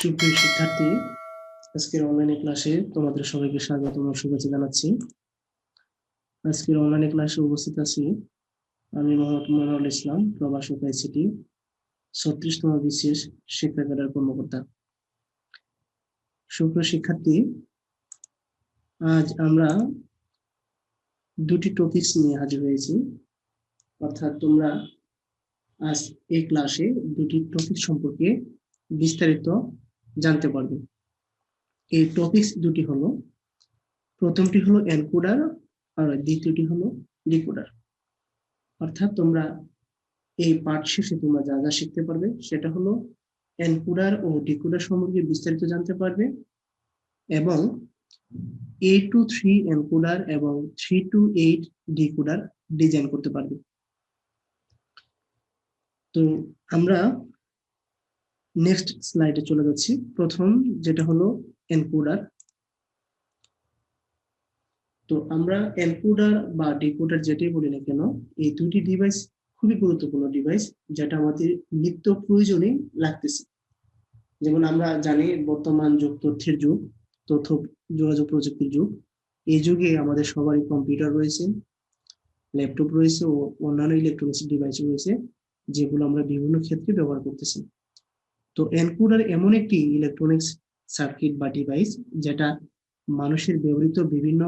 সুপ্রিয় শিক্ষার্থী, আজকের অনলাইনে ক্লাসে তোমাদের সবাইকে স্বাগত ও শুভেচ্ছা জানাচ্ছি। আজকের অনলাইনে ক্লাসে উপস্থিত আছি আমি মোহাম্মদ মনোয়ারুল ইসলাম প্রবাসক আইসিটি ছত্রিশতম বিশেষ শিক্ষা কর্মকর্তা। সুপ্রিয় শিক্ষার্থী, আজ আমরা দুটি টপিকস নিয়ে হাজির হয়েছি। অর্থাৎ তোমরা আজ এই ক্লাসে দুটি টপিক সম্পর্কে বিস্তারিত জানতে পারবে। এই টপিকস দুটি হলো, প্রথমটি হলো এনকোডার আর দ্বিতীয়টি হলো ডিকোডার অর্থাৎ তোমরা এই পাঠ শেষে তোমরা যা যা শিখতে পারবে, সেটা হলো এনকোডার ও ডিকোডার সম্পর্কে বিস্তারিত জানতে পারবে এবং এ টু থ্রি এনকোডার এবং three to eight decoder design করতে পারবে। তো আমরা নেক্সট স্লাইডে চলে যাচ্ছি। প্রথম যেটা হলো এনকোডার তো আমরা এনকোডার বা ডিকোডার যেটাই বলি না কেন, এই দুটি ডিভাইস খুবই গুরুত্বপূর্ণ ডিভাইস যেটা আমাদের নিত্য প্রয়োজনে লাগতেছে। যেমন আমরা জানি বর্তমান যুগ, তথ্যের যুগ, তথ্য যোগাযোগ প্রযুক্তির যুগ। এই যুগে আমাদের সবারই কম্পিউটার রয়েছে ল্যাপটপ রয়েছে ও অন্যান্য ইলেকট্রনিক্স ডিভাইস রয়েছে যেগুলো আমরা বিভিন্ন ক্ষেত্রে ব্যবহার করতেছি। তো এনকোডার এমন একটি ইলেকট্রনিক্স সার্কিট বা ডিভাইস যেটা মানুষের ব্যবহৃত বিভিন্ন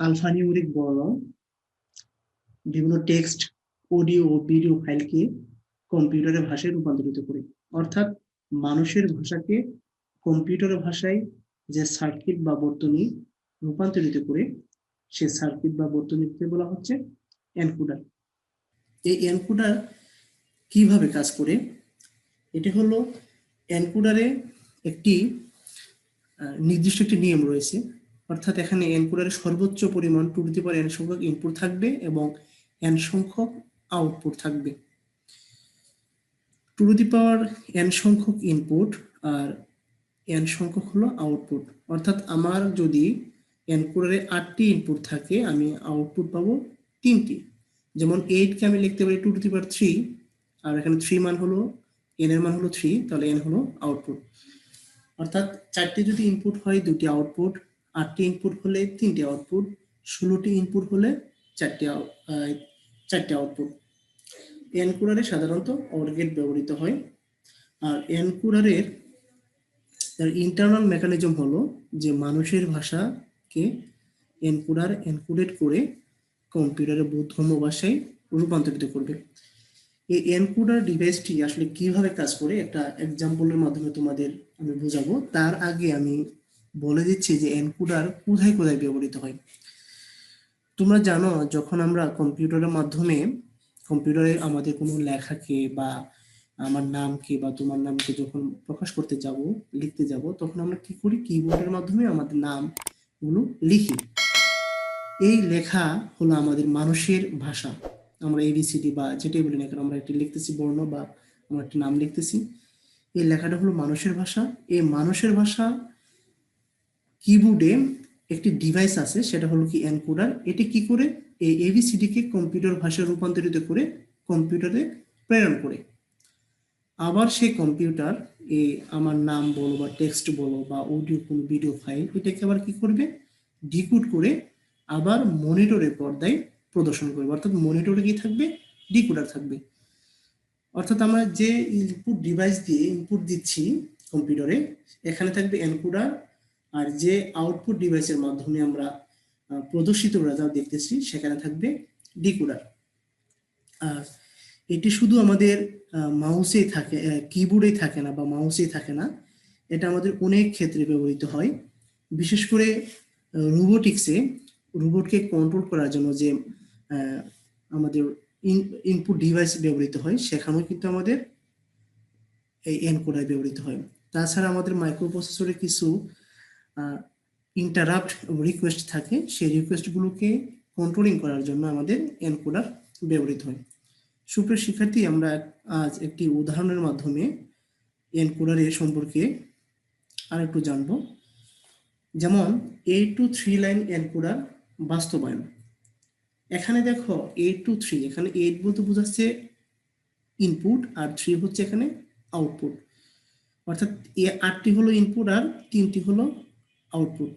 আলফানিউরিক বর্ণ বিভিন্ন টেক্সট অডিও ও ভিডিও ফাইলকে কম্পিউটারের ভাষায় রূপান্তরিত করে। অর্থাৎ মানুষের ভাষাকে কম্পিউটারের ভাষায় যে সার্কিট বা বর্তনী রূপান্তরিত করে, সে সার্কিট বা বর্তনীকে বলা হচ্ছে এনকোডার। এই এনকোডার কীভাবে কাজ করে? এটি হলো এনকোডারে একটি নির্দিষ্ট একটি নিয়ম রয়েছে। অর্থাৎ এখানে এনকোডারে সর্বোচ্চ পরিমাণ টু টু পাওয়ার এন সংখ্যক ইনপুট থাকবে এবং এন সংখ্যক আউটপুট থাকবে। Two to the power N সংখ্যক ইনপুট আর এন সংখ্যক হলো আউটপুট অর্থাৎ আমার যদি এনকোডারে আটটি ইনপুট থাকে, আমি আউটপুট পাবো তিনটি। যেমন এইটকে আমি লিখতে পারি two to the power three আর এখানে থ্রি মান হলো এন এর মান হলো থ্রি তাহলে এন হলো আউটপুট অর্থাৎ চারটি যদি ইনপুট হয় দুটি আউটপুট আটটি ইনপুট হলে তিনটি আউটপুট ষোলোটি ইনপুট হলে চারটি চারটি আউটপুট এনকোডারে সাধারণত অর গেট ব্যবহৃত হয়। আর এনকোডারের তার ইন্টারনাল মেকানিজম হলো যে মানুষের ভাষাকে এনকোডার এনকোডেড করে কম্পিউটারের বোধগম্য ভাষায় রূপান্তরিত করবে। এই এনকোডার ডিভাইসটি আসলে কীভাবে কাজ করে, একটা এক্সাম্পলের মাধ্যমে তোমাদের আমি বোঝাবো। তার আগে আমি বলে দিচ্ছি যে এনকোডার কোথায় কোথায় ব্যবহৃত হয়। তোমরা জানো, যখন আমরা কম্পিউটারের মাধ্যমে, কম্পিউটারে আমাদের কোনো লেখাকে বা আমার নামকে বা তোমার নামকে যখন প্রকাশ করতে যাব, লিখতে যাব, তখন আমরা কি করি? কিবোর্ডের মাধ্যমে আমাদের নামগুলো লিখি। এই লেখা হলো আমাদের মানুষের ভাষা। আমরা এবিসিডি বা যেটাই বলি না কেন, আমরা একটি লিখতেছি বর্ণ বা আমরা একটি নাম লিখতেছি। এই লেখাটা হলো মানুষের ভাষা। এই মানুষের ভাষা কিবোর্ডে একটি ডিভাইস আছে, সেটা হলো কি এনকোডার এটি কি করে? এই এবিসিডি কে কম্পিউটার ভাষায় রূপান্তরিত করে কম্পিউটারে প্রেরণ করে। আবার সেই কম্পিউটার এই আমার নাম বলো বা টেক্সট বলো বা অডিও কোনো ভিডিও ফাইল এটাকে আবার কি করবে? ডিকোড করে আবার মনিটরের পর্দায় প্রদর্শন করবে। অর্থাৎ মনিটরে কি থাকবে? ডিকোডার থাকবে। অর্থাৎ আমরা যে ইনপুট ডিভাইস দিয়ে ইনপুট দিচ্ছি কম্পিউটারে এখানে থাকবে এনকোডার আর যে আউটপুট ডিভাইসের মাধ্যমে আমরা প্রদর্শিত রেজাল্ট দেখতেছি, সেখানে থাকবে ডিকোডার আর এটি শুধু আমাদের মাউসেই থাকে কিবোর্ডেই থাকে না বা মাউসেই থাকে না, এটা আমাদের অনেক ক্ষেত্রে ব্যবহৃত হয়। বিশেষ করে রোবোটিক্সে রোবটকে কন্ট্রোল করার জন্য যে আমাদের ইনপুট ডিভাইস ব্যবহৃত হয়, সেখানেও কিন্তু আমাদের এই এনকোডার ব্যবহৃত হয়। তাছাড়া আমাদের মাইক্রো প্রসেসরে কিছু ইন্টারাপ্ট রিকোয়েস্ট থাকে, সেই রিকোয়েস্টগুলোকে কন্ট্রোলিং করার জন্য আমাদের এনকোডার ব্যবহৃত হয়। সুপ্রিয় শিক্ষার্থী, আমরা আজ একটি উদাহরণের মাধ্যমে এনকোডারের সম্পর্কে আরেকটু জানব। যেমন eight to three line encoder বাস্তবায়ন। এখানে দেখো এইট টু থ্রি এখানে এইট বলতে বোঝাচ্ছে ইনপুট আর থ্রি হচ্ছে এখানে আউটপুট অর্থাৎ এ আটটি হলো ইনপুট আর তিনটি হলো আউটপুট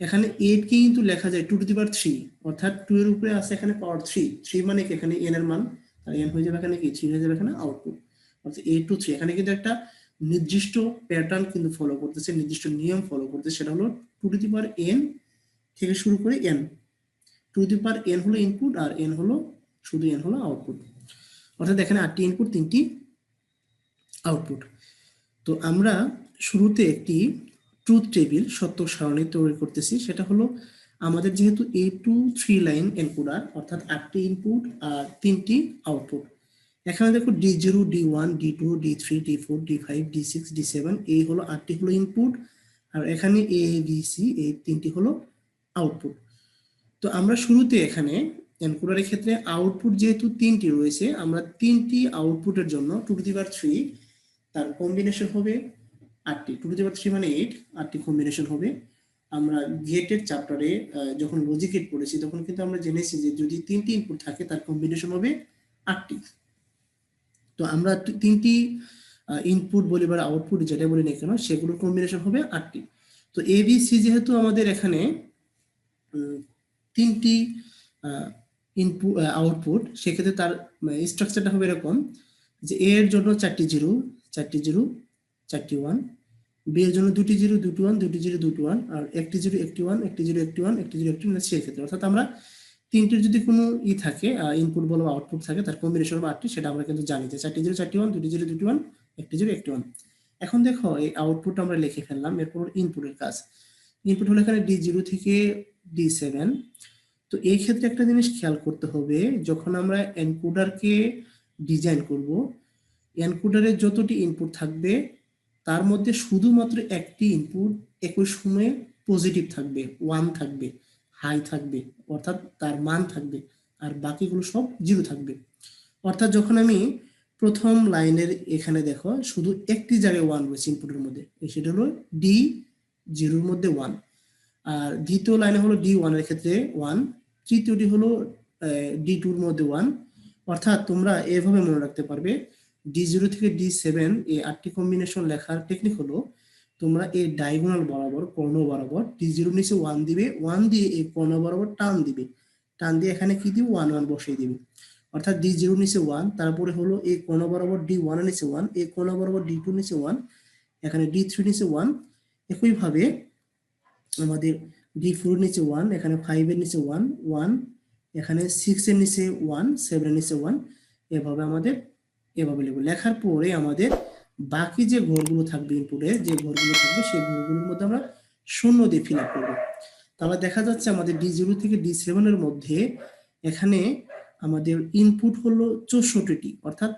এখানে এইট কে কিন্তু লেখা যায় two to the power three অর্থাৎ টু এর উপরে আছে এখানে পাওয়ার থ্রি থ্রি মানে কি? এখানে এন এর মান আর এন হয়ে যাবে এখানে কি? থ্রি হয়ে যাবে এখানে আউটপুট অর্থাৎ এইট টু থ্রি এখানে কিন্তু একটা নির্দিষ্ট প্যাটার্ন কিন্তু ফলো করতেছে, নির্দিষ্ট নিয়ম ফলো করতেছে, সেটা হলো two to the power N থেকে শুরু করে N to the power N হলো ইনপুট আর এন হলো, শুধু এন হলো আউটপুট অর্থাৎ এখানে আটটি ইনপুট তিনটি আউটপুট তো আমরা শুরুতে একটি ট্রুথ টেবিল সত্য সারণী তৈরি করতেছি। সেটা হলো আমাদের যেহেতু eight to three line encoder অর্থাৎ আটটি ইনপুট আর তিনটি আউটপুট এখানে দেখো D zero D one D two D three D four D five D six D seven এই হলো আটটি হলো ইনপুট আর এখানে এ বি সি এই তিনটি হলো আউটপুট তো আমরা শুরুতে এখানে এনকোডারের ক্ষেত্রে আউটপুট যেহেতু তিনটি রয়েছে, আমরা তিনটি আউটপুটের জন্য two to the power three তার কম্বিনেশন হবে আটটি। Two to the power three মানে এইট আটটি কম্বিনেশন হবে। আমরা গেটের চ্যাপ্টারে যখন লজিক গেট পড়েছি, তখন কিন্তু আমরা জেনেছি যে যদি তিনটি ইনপুট থাকে, তার কম্বিনেশন হবে আটটি। তো আমরা তিনটি ইনপুট বলি বা আউটপুট যেটা বলি না কেন, সেগুলোর কম্বিনেশন হবে আটটি। তো এ বি সি যেহেতু আমাদের এখানে তিনটি ইনপুট আউটপুট সেক্ষেত্রে তার স্ট্রাকচারটা হবে এরকম যে এ এর জন্য চারটি জিরো চারটি জিরো চারটি ওয়ান বি এর জন্য দুটি জিরো দুটি ওয়ান দুটি জিরো দুটি ওয়ান আর একটি জিরো একটি ওয়ান একটি জিরো একটি ওয়ান একটি জিরো একটি ওয়ান সেই ক্ষেত্রে। অর্থাৎ আমরা তিনটির যদি কোনো ই থাকে ইনপুট বলো বা আউটপুট থাকে, তার কম্বিনেশন বা আটটি, সেটা আমরা কিন্তু জানি যে চারটি জিরো চারটি ওয়ান দুটি জিরো দুটি ওয়ান একটি জিরো একটি ওয়ান এখন দেখো, এই আউটপুট আমরা লিখে ফেললাম, এরপর ইনপুটের কাজ। ইনপুট হলো এখানে ডি জিরো থেকে ডি সেভেন তো এই ক্ষেত্রে একটা জিনিস খেয়াল করতে হবে, যখন আমরা এনকোডারকে ডিজাইন করব এনকোডারের যতটি ইনপুট থাকবে, তার মধ্যে শুধুমাত্র একটি ইনপুট একই সময়ে পজিটিভ থাকবে ওয়ান থাকবে হাই থাকবে, অর্থাৎ তার মান থাকবে, আর বাকিগুলো সব জিরো থাকবে। অর্থাৎ যখন আমি প্রথম লাইনের এখানে দেখো, শুধু একটি জায়গায় ওয়ান রয়েছে ইনপুটের মধ্যে, সেটা হলো ডি জিরোর মধ্যে ওয়ান আর দ্বিতীয় লাইনে হলো ডি ওয়ানের ক্ষেত্রে ওয়ান তৃতীয়টি হলো ডি টুর মধ্যে ওয়ান অর্থাৎ তোমরা এভাবে মনে রাখতে পারবে ডি জিরো থেকে ডি সেভেন এই আটটি কম্বিনেশন লেখার টেকনিক হলো, তোমরা এই ডায়াগোনাল বরাবর কর্ণ বরাবর ডি জিরো নিচে ওয়ান দিবে ওয়ান দিয়ে এই কর্ণ বরাবর টান দিবে। টান দিয়ে এখানে কি দিবে? ওয়ান ওয়ান বসিয়ে দিবে। অর্থাৎ ডি জিরো নিচে ওয়ান তারপরে হলো এই কর্ণ বরাবর ডি ওয়ান নিচে ওয়ান এই কোণ বরাবর ডি টু নিচে ওয়ান এখানে ডি থ্রি নিচে ওয়ান একইভাবে আমাদের ডি ফোর নিচে ওয়ান এখানে ফাইভ এর নিচে ওয়ান ওয়ান এখানে সিক্স এর নিচে ওয়ান সেভেন এর নিচে ওয়ান এভাবে আমাদের এভাবে লিখব। লেখার পরে আমাদের বাকি যে ঘরগুলো থাকবে ইনপুটে যে ঘরগুলো থাকবে সেই ঘরগুলোর মধ্যে আমরা শূন্য দিয়ে ফিল আপ করব। তাহলে দেখা যাচ্ছে আমাদের ডি জিরো থেকে ডি সেভেনের মধ্যে এখানে আমাদের ইনপুট হলো চৌষট্টিটি, অর্থাৎ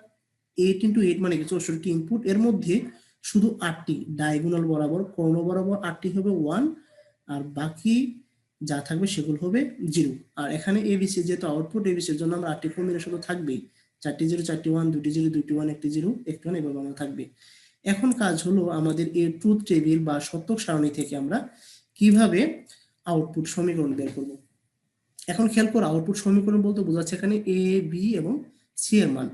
এইট ইন্টু এইট মানে কি? চৌষট্টি ইনপুট এর মধ্যে শুধু আটটি ডায়াগোনাল বরাবর, কর্ণ বরাবর আটটি হবে ওয়ান আর বাকি যা থাকবে সেগুলো হবে জিরো আর এখানে এবিসি যেহেতু আউটপুট এবিসির জন্য আমরা আটটি কম্বিনেশন থাকবেই। চারটি জিরো চারটি ওয়ান দুটি জিরো দুটি ওয়ান একটি জিরো একটি ওয়ান এভাবে আমরা থাকবে। এখন কাজ হলো আমাদের এই ট্রুথ টেবিল বা সত্যক সারণী থেকে আমরা কীভাবে আউটপুট সমীকরণ বের করব। এখন খেয়াল করো আউটপুট সমীকরণ বলতে বোঝাচ্ছে এখানে এ বি এবং সি এর মান।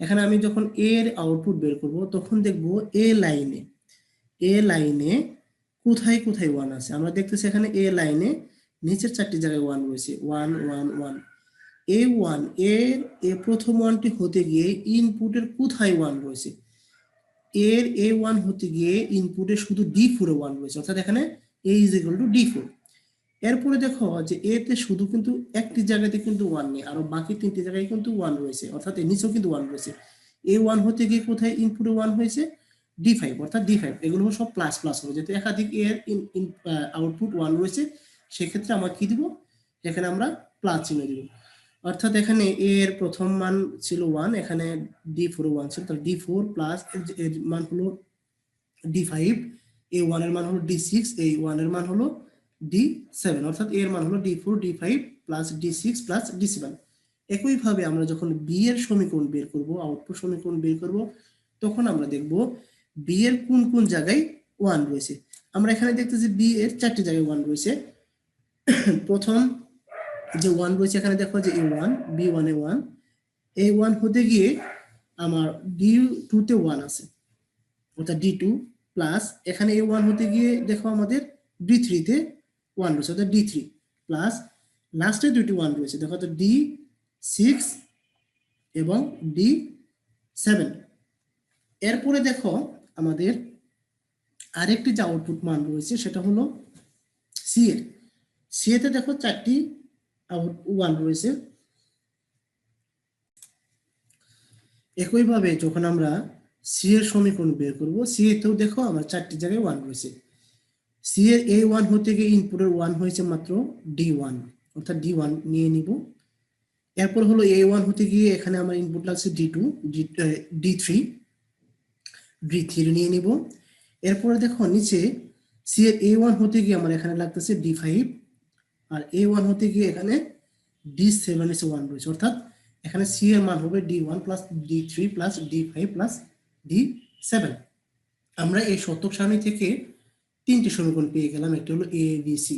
এখানে আমি যখন এর আউটপুট বের করব, তখন দেখব এ লাইনে এ লাইনে কোথায় কোথায় ওয়ান আছে? আমরা দেখতেছি এখানে এ লাইনে নিচের চারটি জায়গায় ওয়ান রয়েছে। ওয়ান ওয়ান ওয়ান এ ওয়ানের, এ প্রথম ওয়ানটি হতে গিয়ে ইনপুটের কোথায় ওয়ান রয়েছে? এর, এ ওয়ান হতে গিয়ে ইনপুটে শুধু ডি ফোরে ওয়ান রয়েছে। অর্থাৎ এখানে A is equal to D four এরপরে দেখো যে এ তে শুধু কিন্তু একটি জায়গাতে কিন্তু ওয়ান নেই, আরও বাকি তিনটি জায়গায় কিন্তু ওয়ান রয়েছে, অর্থাৎ এর নিচেও কিন্তু ওয়ান রয়েছে। এ ওয়ান হতে গিয়ে কোথায় ইনপুটে ওয়ান হয়েছে? ডি ফাইভ অর্থাৎ ডি ফাইভ এগুলো সব প্লাস প্লাস হবে। যেহেতু একাধিক এর আউটপুট ওয়ান রয়েছে, সেক্ষেত্রে আমরা কি দিব? এখানে আমরা প্লাস চিহ্ন দিব। অর্থাৎ এখানে এ এর প্রথম মান ছিল ওয়ান এখানে ডি ফোর ওয়ান ছিল, তাহলে ডি ফোর প্লাস এর মান হলো ডি ফাইভ এ ওয়ানের মান হলো ডি সিক্স এই ওয়ানের মান হলো ডি সেভেন অর্থাৎ এর মান হলো D four D five plus D six plus D seven একইভাবে আমরা যখন বি এর সমীকরণ বের করব আউটপুট সমীকরণ বের করব, তখন আমরা দেখব বি এর কোন কোন জায়গায় ওয়ান রয়েছে। আমরা এখানে দেখতেছি বি এর চারটি জায়গায় ওয়ান রয়েছে। প্রথম যে ওয়ান রয়েছে, এখানে দেখো যে এ ওয়ান বি ওয়ানে ওয়ান এ ওয়ান হতে গিয়ে আমার ডি টুতে ওয়ান আছে। অর্থাৎ ডি টু প্লাস এখানে এ ওয়ান হতে গিয়ে দেখো আমাদের ডি থ্রিতে ওয়ান রয়েছে, অর্থাৎ ডি থ্রি প্লাস লাস্টে দুটি ওয়ান রয়েছে, দেখো তো ডি সিক্স এবং ডি সেভেন এরপরে দেখো আমাদের আরেকটি যে আউটপুট মান রয়েছে, সেটা হলো সি এ সি এতে দেখো চারটি আউট ওয়ান রয়েছে। একইভাবে যখন আমরা সি এর সমীকরণ বের করব সি এতেও দেখো আমার চারটি জায়গায় ওয়ান রয়েছে। সি এর এ ওয়ান হতে গিয়ে ইনপুটের ওয়ান হয়েছে মাত্র ডি ওয়ান অর্থাৎ ডি ওয়ান নিয়ে নিব। এরপর হলো এ ওয়ান হতে গিয়ে এখানে আমার ইনপুট লাগছে D two D three D three নিয়ে নিব। এরপরে দেখো নিচে সি এর এ ওয়ান হতে গিয়ে আমার এখানে লাগতেছে ডি ফাইভ আর এ ওয়ান হতে গিয়ে এখানে ডি সেভেন এসে ওয়ান রয়েছে, অর্থাৎ এখানে সি এর মান হবে D one plus D three plus D five plus D seven আমরা এই শতক সারণী থেকে তিনটি সমীকরণ পেয়ে গেলাম, একটি হলো এ বি সি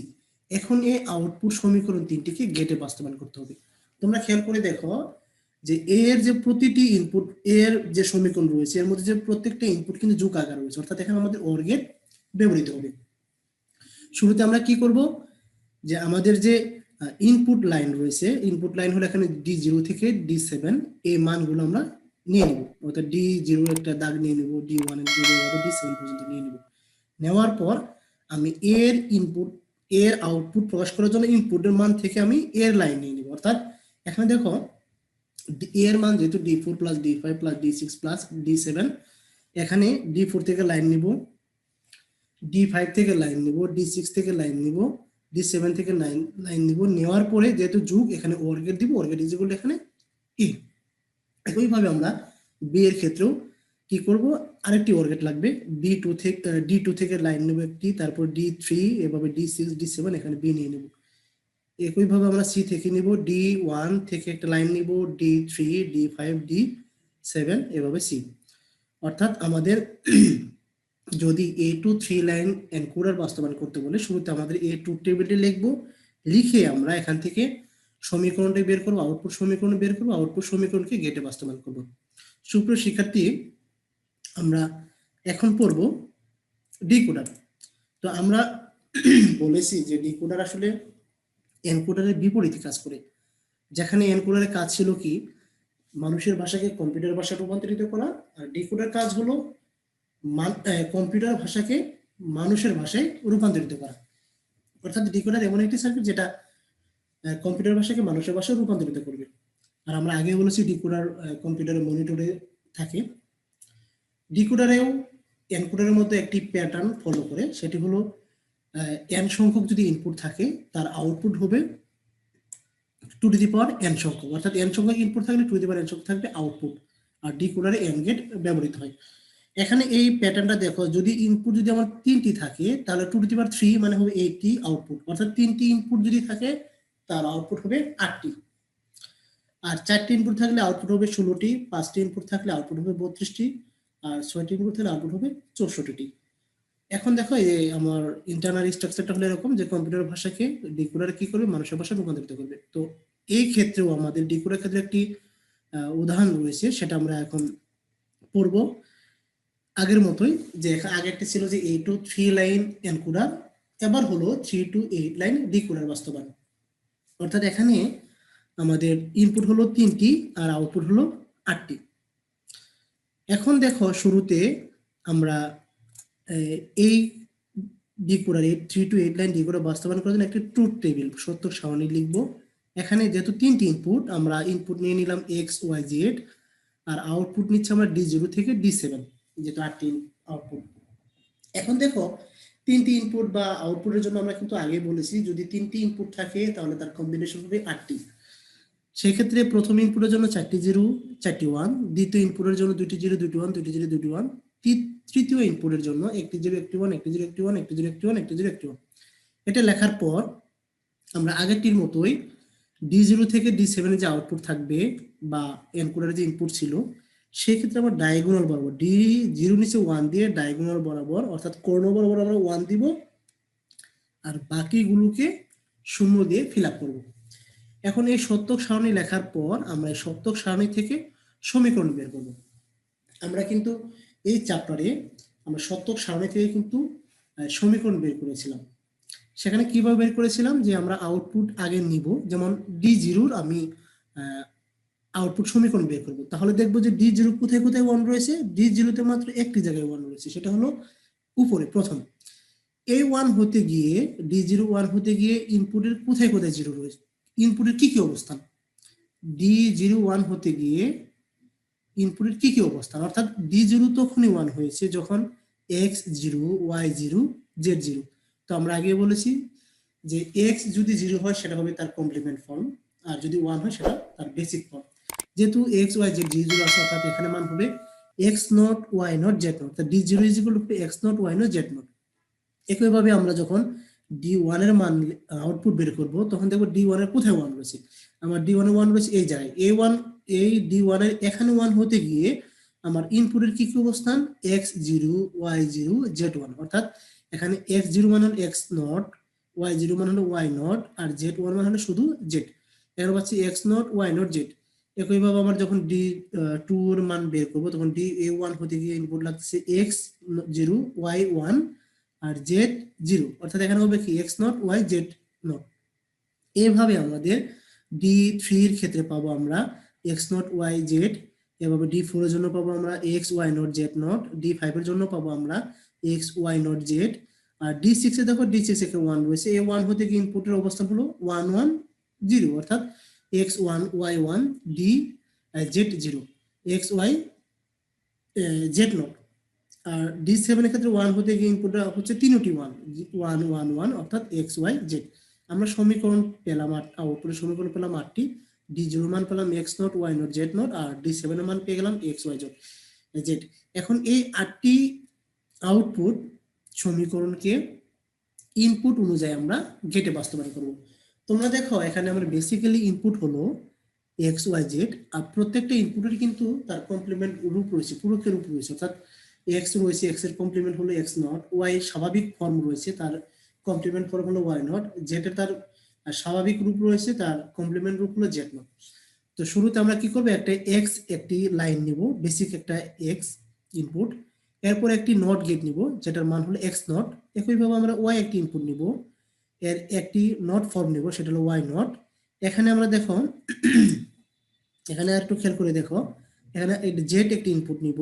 এখন এই আউটপুট সমীকরণ তিনটিকে গেটে বাস্তবায়ন করতে হবে। তোমরা খেয়াল করে দেখো যে এ এর যে প্রতিটি ইনপুট এর যে সমীকরণ রয়েছে, এর মধ্যে যে প্রত্যেকটা ইনপুট কিন্তু যোগ আকার রয়েছে, অর্থাৎ এখানে আমাদের ওর গেট ব্যবহৃত হবে। শুরুতে আমরা কি করব? যে আমাদের যে ইনপুট লাইন রয়েছে ইনপুট লাইন হলো এখানে ডি জিরো থেকে ডি সেভেন এই মানগুলো আমরা নিয়ে নিব। অর্থাৎ ডি জিরো একটা দাগ নিয়ে নিব ডি ওয়ান ডি সেভেন পর্যন্ত নিয়ে নিব। নেওয়ার পর আমি এর ইনপুট এর আউটপুট প্রকাশ করার জন্য ইনপুটের মান থেকে আমি এর লাইন নিয়ে নিব। অর্থাৎ এখানে দেখো, এর মান যেহেতু D four plus D five plus D six plus D seven এখানে ডি ফোর থেকে লাইন নিব ডি ফাইভ থেকে লাইন নিব ডি সিক্স থেকে লাইন নিব ডি সেভেন থেকে লাইন লাইন নিব। নেওয়ার পরে যেহেতু যুগ, এখানে ওয়ার্গেট দিব ওয়ার্গেট ইজ ইকুয়াল এখানে ই একইভাবে আমরা বি এর ক্ষেত্রেও কি করব? আরেকটি ওয়ার্গেট লাগবে। বি টু থেকে ডি টু থেকে লাইন নেব একটি, তারপর ডি থ্রি এভাবে ডি সিক্স ডি সেভেন এখানে বি নিয়ে নেব। একইভাবে আমরা সি থেকে নিব ডি ওয়ান থেকে একটা লাইন নিব D three D five D seven এভাবে সি অর্থাৎ আমাদের যদি A to three line encoder বাস্তবায়ন করতে বলে, শুরুতে আমাদের এ টু টেবিলটি লিখব, লিখে আমরা এখান থেকে সমীকরণটা বের করব আউটপুট সমীকরণ বের করব আউটপুট সমীকরণকে গেটে বাস্তবায়ন করব। সুপ্রিয় শিক্ষার্থী আমরা এখন পড়ব ডিকোডার। তো আমরা বলেছি যে ডিকোডার আসলে এনকোডারের বিপরীতে কাজ করে। যেখানে এনকোডারের কাজ ছিল কি? মানুষের ভাষাকে কম্পিউটার ভাষা রূপান্তরিত করা আর ডিকোডার কাজ হলো কম্পিউটার ভাষাকে মানুষের ভাষায় রূপান্তরিত করা। অর্থাৎ ডিকোডার এমন একটি সার্কিট যেটা কম্পিউটার ভাষাকে মানুষের ভাষায় রূপান্তরিত করবে। আর আমরা আগে বলেছি ডিকোডার কম্পিউটারের মনিটরে থাকে। ডিকোডারেও এনকোডারের মধ্যে একটি প্যাটার্ন ফলো করে, সেটি হলো এন সংখ্যক যদি ইনপুট থাকে, তার আউটপুট হবে টু দি পাওয়ার এন সংখ্যক। অর্থাৎ এন সংখ্যক ইনপুট থাকলে টু দি পাওয়ার এন সংখ্যক থাকবে আউটপুট আর ডিকোডারে এন গেট ব্যবহৃত হয়। এখানে এই প্যাটার্নটা দেখো, যদি ইনপুট যদি আমার তিনটি থাকে, তাহলে টু দি পাওয়ার থ্রি মানে হবে এইটটি আউটপুট অর্থাৎ তিনটি ইনপুট যদি থাকে, তার আউটপুট হবে আটটি। আর চারটি ইনপুট থাকলে আউটপুট হবে ষোলোটি, পাঁচটি ইনপুট থাকলে আউটপুট হবে বত্রিশটি। আর ছয়টি ইনপুট থাকলে আউটপুট হবে চৌষট্টিটি। এখন দেখো এই আমার ইন্টারনাল স্ট্রাকচারটা হলো এরকম যে কম্পিউটার ভাষাকে ডিকোডার কি করবে? মানুষের ভাষা রূপান্তরিত করবে। তো এই ক্ষেত্রেও আমাদের ডিকোডার ক্ষেত্রে একটি উদাহরণ রয়েছে, সেটা আমরা এখন পড়ব। আগের মতোই যে আগে একটা ছিল যে এই টু থ্রি লাইন এনকোডার এবার হলো three to eight line decoder বাস্তবায়ন। অর্থাৎ এখানে আমাদের ইনপুট হলো তিনটি আর আউটপুট হলো আটটি। এখন দেখো শুরুতে আমরা এই ডিকোডার এই three to eight line decoder বাস্তবায়ন করার জন্য একটি ট্রুথ টেবিল সত্য সারণী লিখব। এখানে যেহেতু তিনটি ইনপুট আমরা ইনপুট নিয়ে নিলাম এক্স ওয়াই জেড আর আউটপুট নিচ্ছে আমরা ডি জিরো থেকে ডি সেভেন যেহেতু আটটি আউটপুট এখন দেখো, তিনটি ইনপুট বা আউটপুটের জন্য আমরা কিন্তু আগে বলেছি, যদি তিনটি ইনপুট থাকে তাহলে তার কম্বিনেশন হবে আটটি। সেক্ষেত্রে প্রথম ইনপুটের জন্য চারটি জিরো চারটি ওয়ান দ্বিতীয় ইনপুটের জন্য দুটি জিরো দুটি ওয়ান দুটি জিরো দুটি ওয়ান তৃতীয় ইনপুটের জন্য একটি জিরো একটি ওয়ান একটি জিরো একটি ওয়ান একটি জিরো একটি ওয়ান একটি জিরো একটি ওয়ান এটা লেখার পর আমরা আগেরটির মতোই ডি জিরো থেকে ডি সেভেনে যে আউটপুট থাকবে বা এনকোডারের যে ইনপুট ছিল, সেক্ষেত্রে আমরা ডায়াগোনাল বরাবর ডি জিরো নিচে ওয়ান দিয়ে ডায়াগোনাল বরাবর, অর্থাৎ কর্ণ বরাবর আমরা ওয়ান দিব, আর বাকিগুলোকে শূন্য দিয়ে ফিল আপ করব। এখন এই সত্যক সারণী লেখার পর আমরা এই সত্যক সারণী থেকে সমীকরণ বের করব। আমরা কিন্তু এই চ্যাপ্টারে আমরা শতক সারণী থেকে কিন্তু সমীকরণ বের করেছিলাম। সেখানে কীভাবে বের করেছিলাম? যে আমরা আউটপুট আগে নিব, যেমন ডি জিরোর আমি আউটপুট সমীকরণ বের করব। তাহলে দেখব যে ডি জিরো কোথায় কোথায় ওয়ান রয়েছে? ডি জিরোতে মাত্র একটি জায়গায় ওয়ান রয়েছে, সেটা হলো উপরে, প্রথম। এই ওয়ান হতে গিয়ে ডি জিরো ওয়ান হতে গিয়ে ইনপুটের কোথায় কোথায় জিরো রয়েছে? ইনপুটের কি কি অবস্থান? ডি জিরো ওয়ান হতে গিয়ে ইনপুটের কি কি অবস্থান? অর্থাৎ ডি জিরো তখনই ওয়ান হয়েছে যখন X zero Y zero Z zero তো আমরা আগে বলেছি যে এক্স যদি জিরো হয়, সেটা হবে তার কমপ্লিমেন্ট ফর্ম আর যদি ওয়ান হয়, সেটা তার বেসিক ফর্ম যেহেতু এক্স ওয়াই জেড জিরো আছে, অর্থাৎ এখানে মান হবে X not Y not Z not D zero is to X not Y not Z not একইভাবে আমরা যখন ডি ওয়ানের মান আউটপুট বের করব, তখন দেখব ডি ওয়ানের কোথায় ওয়ান রয়েছে? আমার ডি ওয়ানের ওয়ান রয়েছে, এই জায়গায়। এ ওয়ান এই ডি ওয়ানের এখানে ওয়ান হতে গিয়ে আমার ইনপুটের কি কি অবস্থান? X zero Y zero Z one অর্থাৎ এখানে এক্স জিরো মানে হলো এক্স নট ওয়াই জিরো মানে হলো ওয়াই নট আর জেড ওয়ান মানে হলো শুধু জেড এখানে পাচ্ছি X not Y not Z একইভাবে আমার যখন ডি টু এর মান বের করব, তখন ডি এ ওয়ান হতে গিয়ে ইনপুট লাগছে এক্স জিরো ওয়াই ওয়ান আর জেড জিরো অর্থাৎ এখানে হবে কি X not Y Z not এভাবে আমাদের ডি থ্রির ক্ষেত্রে পাবো আমরা এক্স নট ওয়াই জেড এভাবে ডি ফোর এর জন্য পাবো আমরা X Y not Z not D five এর জন্য পাবো আমরা এক্স ওয়াই নট জেড আর ডি সিক্স দেখো ডি সিক্স একে ওয়ান রয়েছে। এ ওয়ান হতে গিয়ে ইনপুটের অবস্থান হলো ওয়ান ওয়ান জিরো অর্থাৎ X one Y one D Z zero X Y Z not R D সেভেনের ক্ষেত্রে ওয়ান হতে গিয়ে ইনপুটটা হচ্ছে তিনটি ওয়ান ওয়ান ওয়ান ওয়ান অর্থাৎ এক্স ওয়াই জেড আমরা সমীকরণ পেলাম আট আউটপুটের সমীকরণ পেলাম আটটি ডি জিরো মান পেলাম X not Y not Z not R D সেভেনের মান পেয়ে গেলাম এক্স ওয়াই জেড জেড এখন এই আটটি আউটপুট সমীকরণকে ইনপুট অনুযায়ী আমরা গেটে বাস্তবায়ন করব। তোমরা দেখো, এখানে আমার বেসিক্যালি ইনপুট হলো এক্স ওয়াই জেড আর প্রত্যেকটা ইনপুটের কিন্তু তার কমপ্লিমেন্ট রূপ রয়েছে পূরকের রূপ রয়েছে। অর্থাৎ এক্স রয়েছে এক্সের কমপ্লিমেন্ট হলো এক্স নট ওয়াই স্বাভাবিক ফর্ম রয়েছে, তার কমপ্লিমেন্ট ফর্ম হলো ওয়াই নট জেড এর তার স্বাভাবিক রূপ রয়েছে, তার কমপ্লিমেন্ট রূপ হলো জেড নট তো শুরুতে আমরা কি করব, একটা এক্স একটি লাইন নিব বেসিক একটা এক্স ইনপুট এরপর একটি নট গেট নিব, যেটার মান হলো এক্স নট একইভাবে আমরা ওয়াই একটি ইনপুট নিব, এর একটি নট ফর্ম নিব, সেটা হলো ওয়াই নট এখানে আমরা দেখো, এখানে আর একটু খেয়াল করে দেখো, এখানে জেড একটি ইনপুট নিব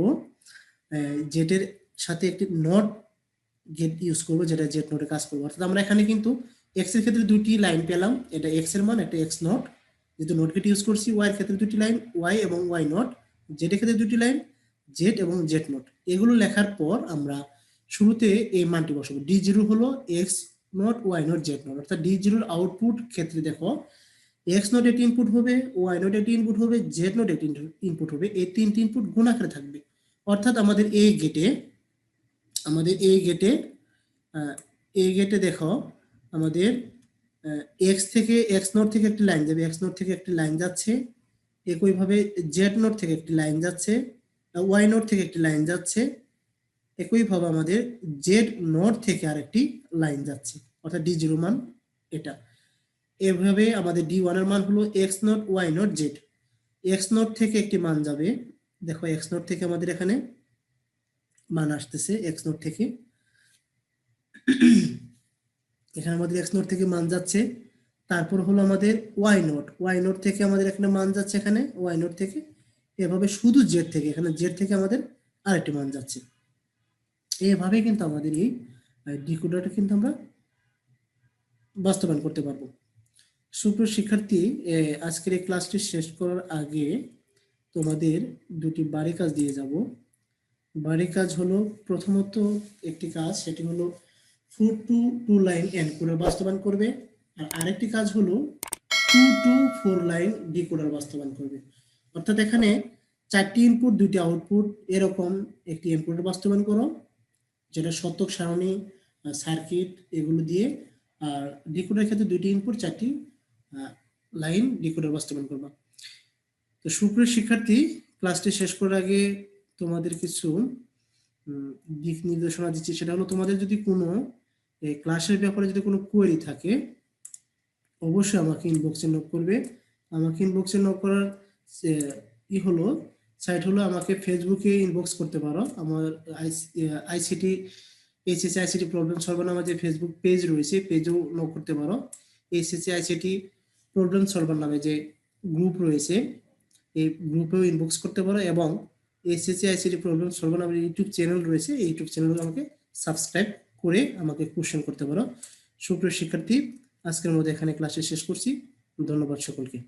জেটের সাথে একটি নট গেট ইউজ করব, যেটা জেট নোটে কাজ করব। অর্থাৎ আমরা এখানে কিন্তু এক্সের ক্ষেত্রে দুটি লাইন পেলাম, এটা এক্সের মান, একটা এক্স নট যেহেতু নোট গেট ইউজ করছি ওয়াই এর ক্ষেত্রে দুটি লাইন ওয়াই এবং ওয়াই নট জেড এর ক্ষেত্রে দুটি লাইন জেড এবং জেড নট এগুলো লেখার পর আমরা শুরুতে এই মানটি বসাবো। ডি জিরো হলো X not Y not Z not অর্থাৎ ডি জিরোর আউটপুট ক্ষেত্রে দেখো এক্স নট একটি ইনপুট হবে ওয়াই নট একটি ইনপুট হবে জেড নট একটি ইনপুট হবে। এই তিনটি ইনপুট গুণাকারে থাকবে। অর্থাৎ আমাদের এই গেটে আমাদের এই গেটে এই গেটে দেখো, আমাদের এক্স থেকে এক্স নোট থেকে একটি লাইন যাবে। এক্স নোট থেকে একটি লাইন যাচ্ছে, একইভাবে জেড নোট থেকে একটি লাইন যাচ্ছে ওয়াই নোট থেকে একটি লাইন যাচ্ছে, একইভাবে আমাদের জেড নোট থেকে আরেকটি লাইন যাচ্ছে। অর্থাৎ ডি জিরো মান এটা। এভাবে আমাদের ডি ওয়ানের মান হলো X not Y not Z X not থেকে একটি মান যাবে দেখো এক্স নোট থেকে আমাদের এখানে মান আসতেছে এক্স নোট থেকে। এখানে আমাদের এক্স নোট থেকে মান যাচ্ছে। তারপর হলো আমাদের ওয়াই নোট ওয়াই নোট থেকে আমাদের এখানে মান যাচ্ছে এখানে ওয়াই নোট থেকে। এভাবে শুধু জেড থেকে, এখানে জেড থেকে আমাদের আরেকটি মান যাচ্ছে। এভাবে কিন্তু আমাদের এই ডিকোডারটা কিন্তু আমরা বাস্তবায়ন করতে পারব। সুপ্রিয় শিক্ষার্থী আজকের এই ক্লাসটি শেষ করার আগে তোমাদের দুটি বাড়ি কাজ দিয়ে যাব। বাড়ি কাজ হলো প্রথমত একটি কাজ, সেটি হলো four to two line N করে বাস্তবায়ন করবে। আর আরেকটি কাজ হলো two to four line decoder বাস্তবায়ন করবে। অর্থাৎ এখানে চারটি ইনপুট দুইটি আউটপুট এরকম একটি ইনপুট বাস্তবায়ন করো, যেটা শতক, সারণী সার্কিট এগুলো দিয়ে, আর ডিকোডার ক্ষেত্রে দুইটি ইনপুট চারটি লাইন ডিকোডার বাস্তবায়ন করবা। তো সুপ্রিয় শিক্ষার্থী ক্লাসটি শেষ করার আগে তোমাদের কিছু দিক নির্দেশনা দিচ্ছি। সেটা হলো তোমাদের যদি কোনো ক্লাসের ব্যাপারে যদি কোনো কোয়েরি থাকে, অবশ্যই আমাকে ইনবক্সে নক করবে। আমাকে ইনবক্সে নক করার ই হলো সাইট হলো আমাকে ফেসবুকে ইনবক্স করতে পারো। আমার ICT HSC ICT problem solver নামে যে ফেসবুক পেজ রয়েছে পেজও নক করতে পারো। এইচএসসি আইসিটি প্রবলেম সলভার নামে যে গ্রুপ রয়েছে এই গ্রুপেও ইনবক্স করতে পারো এবং এইচএসসি আইসিটি প্রবলেম সলভার নামের ইউটিউব চ্যানেল রয়েছে, এই ইউটিউব চ্যানেলগুলো আমাকে সাবস্ক্রাইব করে আমাকে কোশ্চেন করতে পারো। সুপ্রিয় শিক্ষার্থী, আজকের মধ্যে এখানে ক্লাসে শেষ করছি। ধন্যবাদ সকলকে।